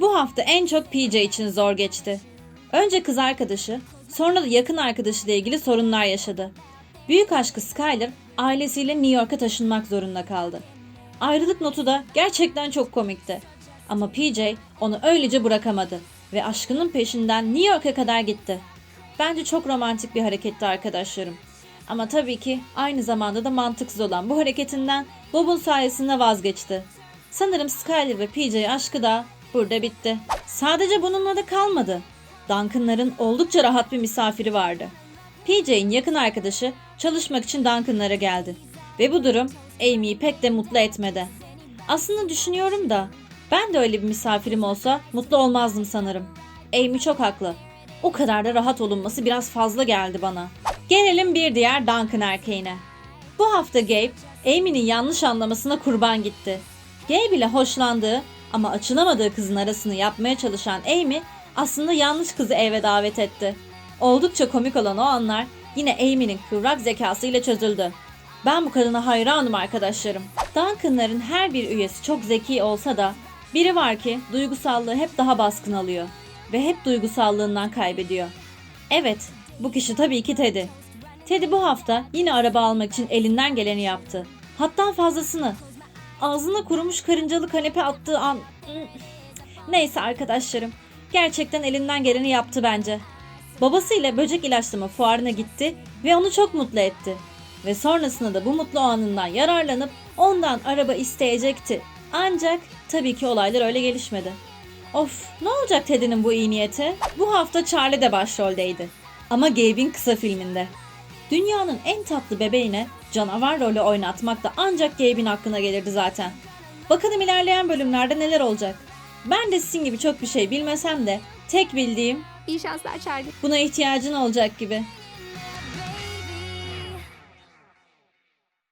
Bu hafta en çok PJ için zor geçti. Önce kız arkadaşı, sonra da yakın arkadaşıyla ilgili sorunlar yaşadı. Büyük aşkı Skyler ailesiyle New York'a taşınmak zorunda kaldı. Ayrılık notu da gerçekten çok komikti. Ama PJ onu öylece bırakamadı ve aşkının peşinden New York'a kadar gitti. Bence çok romantik bir hareketti arkadaşlarım. Ama tabii ki aynı zamanda da mantıksız olan bu hareketinden Bob'un sayesinde vazgeçti. Sanırım Skyler ve PJ aşkı da burada bitti. Sadece bununla da kalmadı. Duncan'ların oldukça rahat bir misafiri vardı. PJ'in yakın arkadaşı çalışmak için Duncan'lara geldi. Ve bu durum Amy'yi pek de mutlu etmedi. Aslında düşünüyorum da ben de öyle bir misafirim olsa mutlu olmazdım sanırım. Amy çok haklı. O kadar da rahat olunması biraz fazla geldi bana. Gelelim bir diğer Duncan erkeğine. Bu hafta Gabe, Amy'nin yanlış anlamasına kurban gitti. Gabe ile hoşlandığı ama açılamadığı kızın arasını yapmaya çalışan Amy aslında yanlış kızı eve davet etti. Oldukça komik olan o anlar yine Amy'nin kıvrak zekasıyla çözüldü. Ben bu kadına hayranım arkadaşlarım. Duncan'ların her bir üyesi çok zeki olsa da biri var ki duygusallığı hep daha baskın alıyor ve hep duygusallığından kaybediyor. Evet, bu kişi tabii ki Teddy. Teddy bu hafta yine araba almak için elinden geleni yaptı. Hatta fazlasını. Ağzına kurumuş karıncalı kanepe attığı an... Neyse arkadaşlarım. Gerçekten elinden geleni yaptı bence. Babasıyla böcek ilaçlama fuarına gitti ve onu çok mutlu etti. Ve sonrasında da bu mutlu anından yararlanıp ondan araba isteyecekti. Ancak tabii ki olaylar öyle gelişmedi. Of ne olacak Teddy'nin bu iyi niyeti? Bu hafta Charlie de başroldeydi. Ama Gabe'in kısa filminde. Dünyanın en tatlı bebeğine canavar rolü oynatmak da ancak Gabe'in hakkına gelirdi zaten. Bakalım ilerleyen bölümlerde neler olacak. Ben de sizin gibi çok bir şey bilmesem de tek bildiğim İyi şanslar Charlie. buna ihtiyacın olacak gibi.